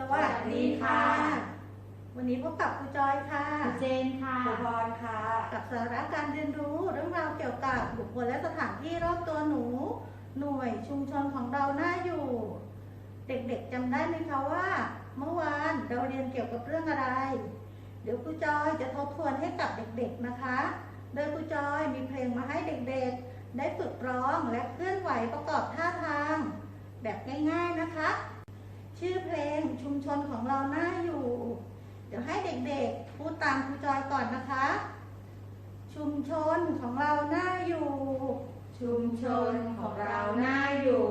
สวัสดีค่ะ วันนี้พบกับครูจอยค่ะคุณเจนค่ะครูพรค่ะ กับสาระการเรียนรู้เรื่องราวเกี่ยวกับบุคคลและสถานที่รอบตัวหนู หน่วยชุมชนของเราหน้าอยู่ เด็กๆจำได้ไหมคะว่า เมื่อวานเราเรียนเกี่ยวกับเรื่องอะไร เดี๋ยวครูจอยจะทบทวนให้กับเด็กๆนะคะ โดยครูจอยมีเพลงมาให้เด็กๆ ได้ฝึกร้องและเคลื่อนไหวประกอบท่าทาง แบบง่าย ๆนะคะ ชื่อเพลงชุมชนของเราหน้าอยู่ เดี๋ยวให้เด็กๆ พูดตามครูจอยก่อนนะคะ ชุมชนของเราหน้าอยู่ ชุมชนของเราน่าอยู่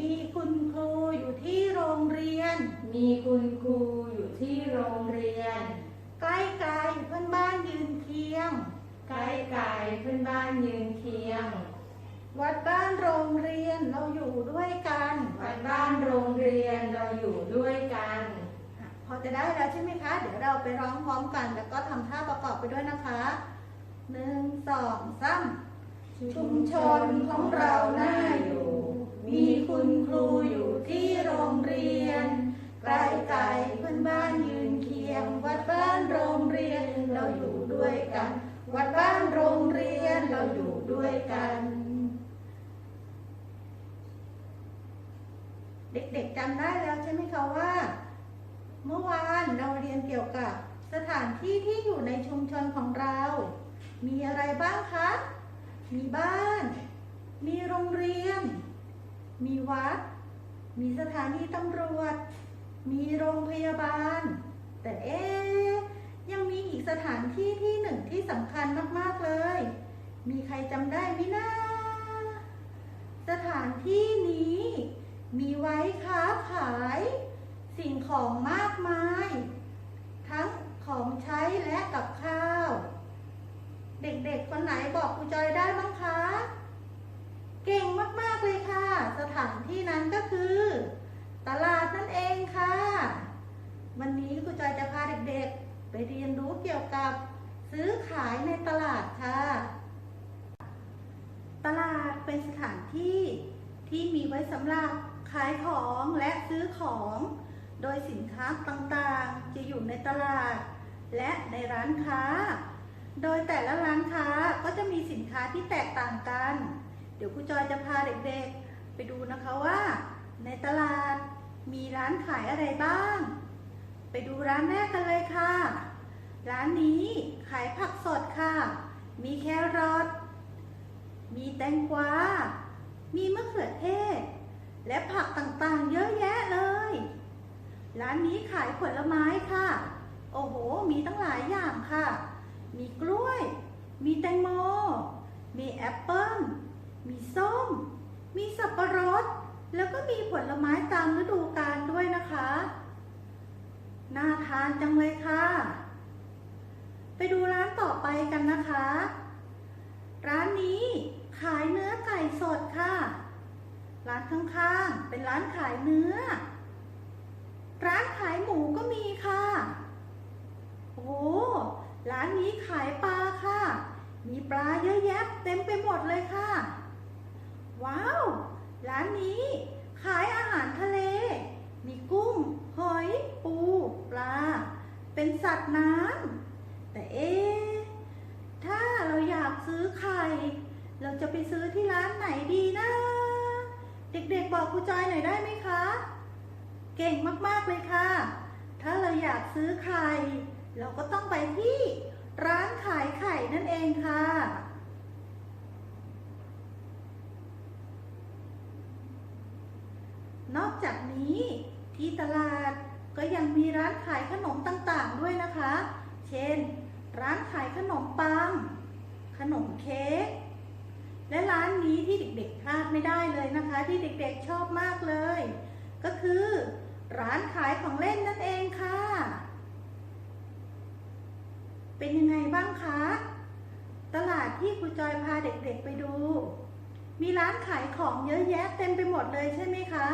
มีคุณครูอยู่ที่โรงเรียน มีคุณครูอยู่ที่โรงเรียน ใกล้ไกลเพื่อนบ้านยืนเคียง ใกล้ไกลเพื่อนบ้านยืนเคียง วัดบ้านโรงเรียนเราอยู่ด้วยกันวัดบ้านโรงเรียนเราอยู่ด้วยกัน พอจะได้แล้วใช่ไหมคะ เดี๋ยวเราไปร้องพร้อมกัน แล้วก็ทำท่าประกอบไปด้วยนะคะหนึ่งสองสามชุมชนของเราน่าอยู่ มีคุณครูอยู่ที่โรงเรียนใกลไกลเพื่อนบ้านยืนเคียง วัดบ้านโรงเรียนเราอยู่ด้วยกัน วัดบ้านโรงเรียนเราอยู่ด้วยกัน เด็กๆจำได้แล้วใช่ไหมคะว่า เมื่อวานเราเรียนเกี่ยวกับสถานที่ที่อยู่ในชุมชนของเรา มีอะไรบ้างคะ มีบ้าน มีโรงเรียน มีวัด มีสถานีตำรวจ มีโรงพยาบาล แต่เอ๊ยังมีอีกสถานที่ที่หนึ่งที่สำคัญมากๆเลย มีใครจำได้ไหมนะสถานที่นี้ มีไว้ค้าขาย สิ่งของมากมาย ทั้งของใช้และกับข้าว เด็กๆ คนไหนบอกครูจอยได้บ้างคะ เก่งมากๆเลยค่ะ สถานที่นั้นก็คือ ตลาดนั่นเองค่ะ วันนี้ครูจอยจะพาเด็กๆ ไปเรียนรู้เกี่ยวกับ ซื้อขายในตลาดค่ะ ตลาดเป็นสถานที่ที่มีไว้สำหรับขายของและซื้อของ โดยสินค้าต่างๆ จะอยู่ในตลาด และในร้านค้า โดยแต่ละร้านค้าก็จะมีสินค้าที่แตกต่างกัน เดี๋ยวครูจอยจะพาเด็กๆ ไปดูนะคะว่า ในตลาดมีร้านขายอะไรบ้าง ไปดูร้านแรกกันเลยค่ะ ร้านนี้ขายผักสดค่ะ มีแครอท มีแตงกวา มีมะเขือเทศ และผักต่างๆ เยอะแยะเลย ร้านนี้ขายผลไม้ค่ะ โอ้โห มีตั้งหลายอย่างค่ะ มีกล้วย มีแตงโม มีแอปเปิ้ล มีส้ม มีสับปะรด แล้วก็มีผลไม้ตามฤดูกาลด้วยนะคะ น่าทานจังเลยค่ะ ไปดูร้านต่อไปกันนะคะ ร้านนี้ขายเนื้อไก่สดค่ะ ร้านข้างๆ เป็นร้านขายเนื้อ ร้านขายหมูก็มีค่ะ โอ้ร้านนี้ขายปลาค่ะ มีปลาเยอะแยะเต็มไปหมดเลยค่ะ ว้าว ร้านนี้ขายอาหารทะเล มีกุ้ง หอย ปู ปลา เป็นสัตว์น้ำ แต่เอ๊ถ้าเราอยากซื้อไข่ เราจะไปซื้อที่ร้านไหนดีนะ เด็กๆบอกครูจอยหน่อยได้ไหมคะ เก่งมากๆเลยค่ะ ถ้าเราอยากซื้อไข่ เราก็ต้องไปที่ร้านขายไข่นั่นเองค่ะ นอกจากนี้ที่ตลาดก็ยังมีร้านขายขนมต่างๆด้วยนะคะ เช่น ร้านขายขนมปัง ขนมเค้ก และร้านนี้ที่เด็กๆพลาดไม่ได้เลยนะคะ ที่เด็กๆชอบมากเลย ก็คือ ร้านขายของเล่นนั่นเองค่ะ เป็นยังไงบ้างคะ ตลาดที่ครูจอยพาเด็กๆไปดู มีร้านขายของเยอะแยะเต็มไปหมดเลยใช่ไหมคะ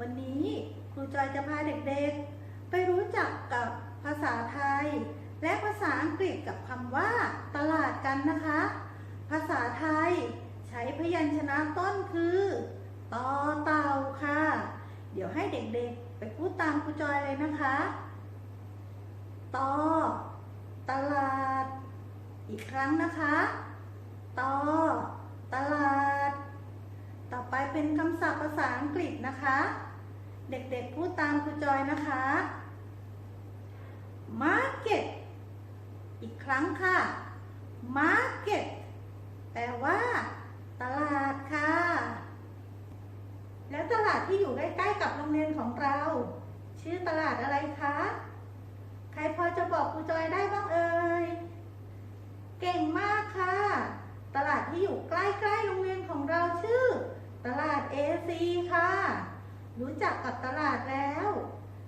วันนี้ครูจอยจะพาเด็กๆ ไปรู้จักกับภาษาไทย และภาษาอังกฤษกับคำว่า ตลาดกันนะคะ ภาษาไทยใช้พยัญชนะต้นคือต่อเต่าค่ะ เดี๋ยวให้เด็กๆ ไปพูดตามครูจอยเลยนะคะตอตลาด อีกครั้งนะคะตอตลาด ต่อไปเป็นคำศัพท์ภาษาอังกฤษนะคะ เด็กๆพูดตามครูจอยนะคะ market อีกครั้งค่ะ market แปลว่า ตลาดค่ะ แล้วตลาดที่อยู่ใกล้ๆกับโรงเรียนของเรา ชื่อตลาดอะไรคะ ใครพอจะบอกครูจอยได้บ้างเอ่ย เก่งมากค่ะ ตลาดที่อยู่ใกล้ๆโรงเรียนของเราชื่อ ตลาด AC ค่ะ รู้จักกับตลาดแล้ว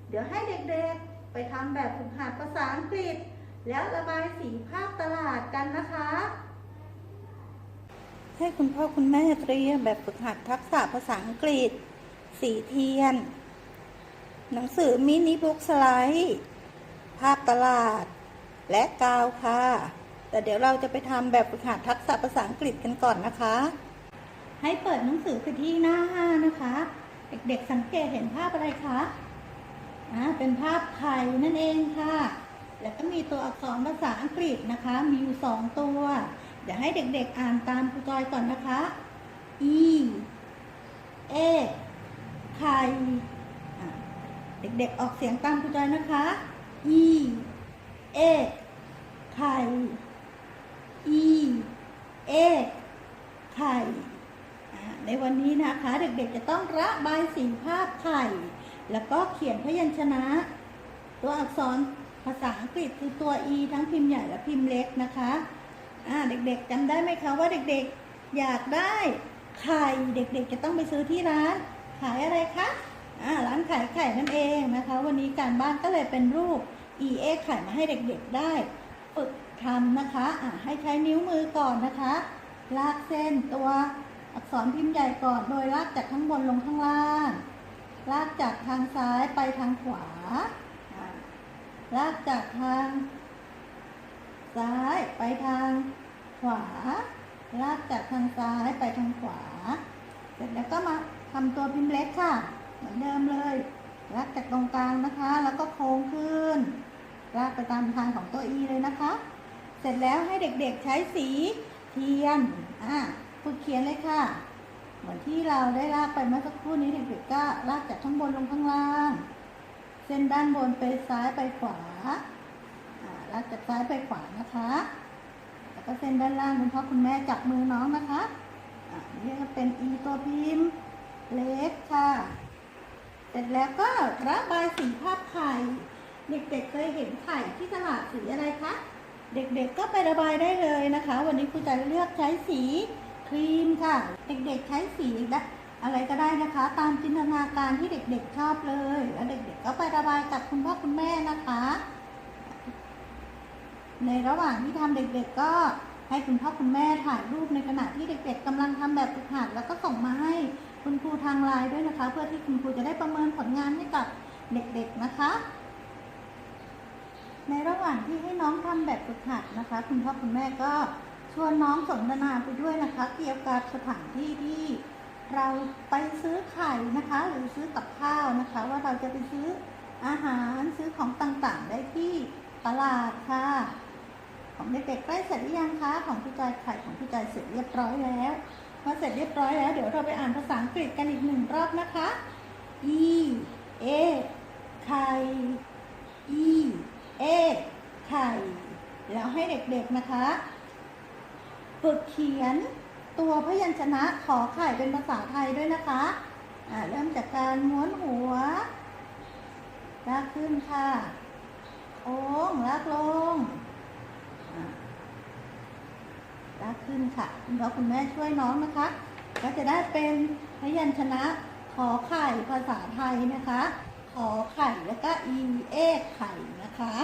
เดี๋ยวให้เด็กๆไปทำแบบฝึกหัดภาษาอังกฤษ แล้วระบายสีภาพตลาดกันนะคะ ให้คุณพ่อคุณแม่เตรียมแบบฝึกหัดทักษะภาษาอังกฤษ สีเทียน หนังสือมินิบุ๊กสไลด์ภาพตลาด และกาวค่ะ แต่เดี๋ยวเราจะไปทำแบบฝึกหัดทักษะภาษาอังกฤษกันก่อนนะคะ ให้เปิดหนังสือไปที่หน้าห้านะคะ เด็กๆสังเกตเห็นภาพอะไรคะอ่าเป็นภาพไข่นั่นเองค่ะ แล้วก็มีตัวอักษรภาษาอังกฤษนะคะ มีอยู่สองตัว เดี๋ยวให้เด็กๆอ่านตามครูจอยก่อนนะคะ e a ไข่เด็กๆออกเสียงตามครูจอยนะคะ e a ไข่ e a ไข่ในวันนี้นะคะ เด็กๆจะต้องระบายสีภาพไข่ แล้วก็เขียนพยัญชนะ ตัวอักษร ภาษาอังกฤษคือตัว e ทั้งพิมพ์ใหญ่และพิมพ์เล็กนะคะอ่าเด็กๆจำได้ไหมคะว่าเด็กๆอยากได้ไข่เด็กๆจะต้องไปซื้อที่ร้าน ขายอะไรคะอ่าร้านขายไข่นั่นเองนะคะ วันนี้การบ้านก็เลยเป็นรูป e a ไข่มาให้เด็กๆได้ฝึกทำนะคะอ่าให้ใช้นิ้วมือก่อนนะคะ ลากเส้นตัวอักษรพิมพ์ใหญ่ก่อน โดยลากจากข้างบนลงข้างล่าง ลากจากทางซ้ายไปทางขวาอ่า ลากจากทาง ซ้ายไปทางขวา ลากจากทางซ้ายไปทางขวา เสร็จแล้วก็มาทำตัวพิมพ์เล็กค่ะ เหมือนเดิมเลย ลากจากตรงกลางนะคะ แล้วก็โค้งขึ้น ลากไปตามทางของตัว E เลยนะคะ เสร็จแล้วให้เด็กๆใช้สีเทียน อะฝึกเขียนเลยค่ะ เหมือนที่เราได้ลากไปเมื่อสักครู่นี้เด็กๆก็ลากจากข้างบนลงข้างล่าง ส้นด้านบนไปซ้ายไปขวาลากจากซ้ายไปขวานะคะ แล้วก็เส้นด้านล่างคุณพ่อคุณแม่จับมือน้องนะคะอ่านี่ก็เป็น E ตัวพิมพ์เล็กค่ะ เสร็จแล้วก็ระบายสีภาพไข่ เด็กๆเคยเห็นไข่ที่ตลาดสีอะไรคะ เด็กๆก็ไประบายได้เลยนะคะ วันนี้ครูจะเลือกใช้สีครีมค่ะ เด็กๆใช้สีและ อะไรก็ได้นะคะ ตามจินตนาการที่เด็กๆชอบเลย แล้วเด็กๆก็ไประบายกับคุณพ่อคุณแม่นะคะ ในระหว่างที่ทำเด็กๆก็ให้คุณพ่อคุณแม่ถ่ายรูปในขณะที่เด็ก ๆกำลังทำแบบฝึกหัดแล้วก็ส่งมาให้คุณครูทางไลน์ด้วยนะคะ เพื่อที่คุณครูจะได้ประเมินผลงานให้กับเด็กๆนะคะ ในระหว่างที่ให้น้องทำแบบฝึกหัดนะคะ คุณพ่อคุณแม่ก็ชวนน้องสนทนาไปด้วยนะคะ เกี่ยวกับสถานที่ที่ เราไปซื้อไข่นะคะ หรือซื้อกับข้าวนะคะ ว่าเราจะไปซื้ออาหารซื้อของต่างๆ ได้ที่ตลาดค่ะ ของเด็กๆใกล้เสร็จหรือยังคะของพี่จอยไข่ของพี่จอยเสร็จเรียบร้อยแล้วพอเสร็จเรียบร้อยแล้วเดี๋ยวเราไปอ่านภาษาอังกฤษกันอีกหนึ่งรอบนะคะ e a ไข่ e a ไข่ แล้วให้เด็กๆนะคะ ฝึกเขียน ตัวพยัญชนะขอไข่เป็นภาษาไทยด้วยนะคะอ่าเริ่มจากการม้วนหัวลากขึ้นค่ะโค้งลากลงลากขึ้นค่ะคุณพ่อคุณแม่ช่วยน้องนะคะ ก็จะได้เป็นพยัญชนะขอไข่ภาษาไทยนะคะ ขอไข่แล้วก็ e เอไข่นะคะ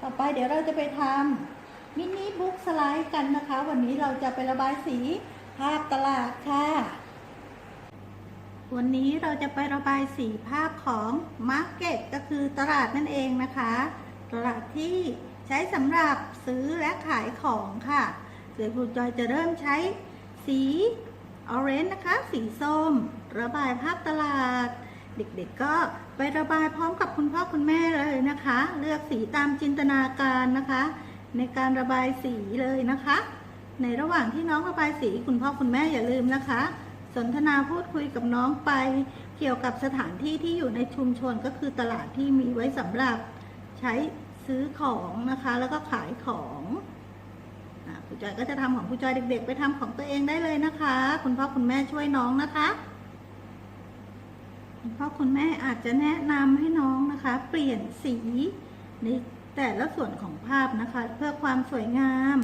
ต่อไปเดี๋ยวเราจะไปทำ มินิบุ๊กสไลด์กันนะคะ วันนี้เราจะไประบายสีภาพตลาดค่ะ วันนี้เราจะไประบายสีภาพของมาร์เก็ตก็คือตลาดนั่นเองนะคะ ตลาดที่ใช้สำหรับซื้อและขายของค่ะเดี๋ยวครูจอยจะเริ่มใช้สีออเรนจ์นะคะ สีส้ม ระบายภาพตลาด เด็กๆก็ไประบายพร้อมกับคุณพ่อคุณแม่เลยนะคะ เลือกสีตามจินตนาการนะคะ ในการระบายสีเลยนะคะ ในระหว่างที่น้องระบายสีคุณพ่อคุณแม่อย่าลืมนะคะ สนทนาพูดคุยกับน้องไป เกี่ยวกับสถานที่ที่อยู่ในชุมชนก็คือตลาดที่มีไว้สำหรับใช้ซื้อของนะคะ แล้วก็ขายของอะครูจอยก็จะทำของครูจอยเด็ก ๆ ไปทำของตัวเองได้เลยนะคะ คุณพ่อคุณแม่ช่วยน้องนะคะคุณพ่อคุณแม่อาจจะแนะนำให้น้องนะคะ เปลี่ยนสีใน แต่ละส่วนของภาพนะคะ เพื่อความสวยงาม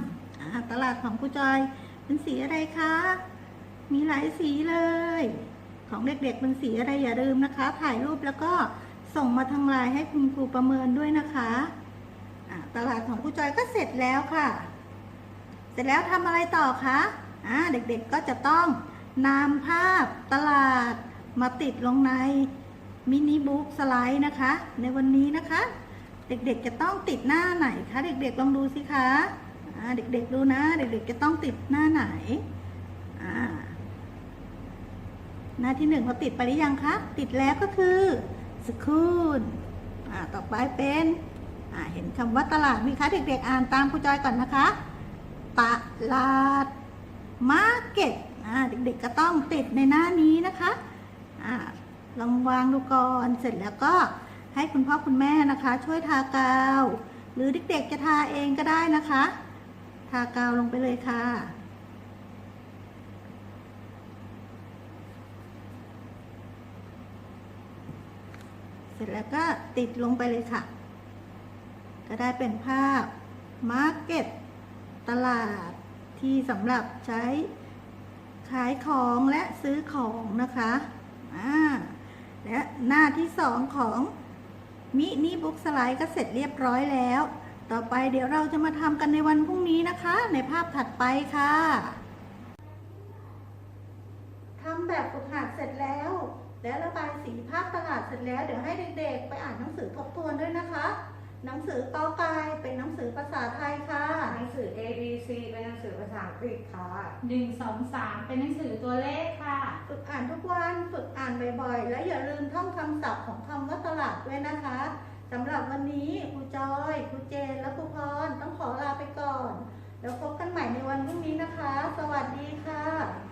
ตลาดของครูจอยเป็นสีอะไรคะ มีหลายสีเลย ของเด็กๆเป็นสีอะไรอย่าลืมนะคะ ถ่ายรูปแล้วก็ส่งมาทางไลน์ให้คุณครูประเมินด้วยนะคะตลาดของครูจอยก็เสร็จแล้วค่ะ เสร็จแล้วทำอะไรต่อคะเด็กๆก็จะต้องนำภาพตลาดมาติดลงในมินิบุ๊กสไลด์นะคะ ในวันนี้นะคะ เด็กๆจะต้องติดหน้าไหนคะ เด็กๆลองดูสิคะเด็กๆดูนะ เด็กๆจะต้องติดหน้าไหนหน้าที่หนึ่งเราติดไปหรือยังคะติดแล้วก็คือสคูลต่อไปเป็นเห็นคำว่าตลาดไหมคะเด็กๆอ่านตามครูจอยก่อนนะคะ ตลาดมาร์เก็ตเด็กๆก็ต้องติดในหน้านี้นะคะอ่าลองวางดูก่อนเสร็จแล้วก็ ให้คุณพ่อคุณแม่นะคะ ช่วยทากาว หรือเด็กๆจะทาเองก็ได้นะคะ ทากาวลงไปเลยค่ะเสร็จแล้วก็ติดลงไปเลยค่ะ ก็ได้เป็นภาพมาร์เก็ตตลาดที่สำหรับใช้ขายของและซื้อของนะคะ อ่า และหน้าที่สองของ มินิบุ๊กสไลด์ก็เสร็จเรียบร้อยแล้ว ต่อไปเดี๋ยวเราจะมาทำกันในวันพรุ่งนี้นะคะ ในภาพถัดไปค่ะทำแบบฝึกหัดเสร็จแล้ว และระบายสีภาพตลาดเสร็จแล้ว เดี๋ยวให้เด็กๆ ไปอ่านหนังสือทบทวนด้วยนะคะ หนังสือกอไก่เป็นหนังสือภาษาไทยค่ะ ภาษาอังกฤษค่ะหนึ่งสองสามเป็นหนังสือตัวเลขค่ะ ฝึกอ่านทุกวันฝึกอ่านบ่อยๆ และอย่าลืมท่องคำศัพท์ของคำว่าตลาดด้วยนะคะสำหรับวันนี้ครูจอยครูเจนและครูพรต้องขอลาไปก่อน แล้วพบกันใหม่ในวันพรุ่งนี้นะคะ สวัสดีค่ะ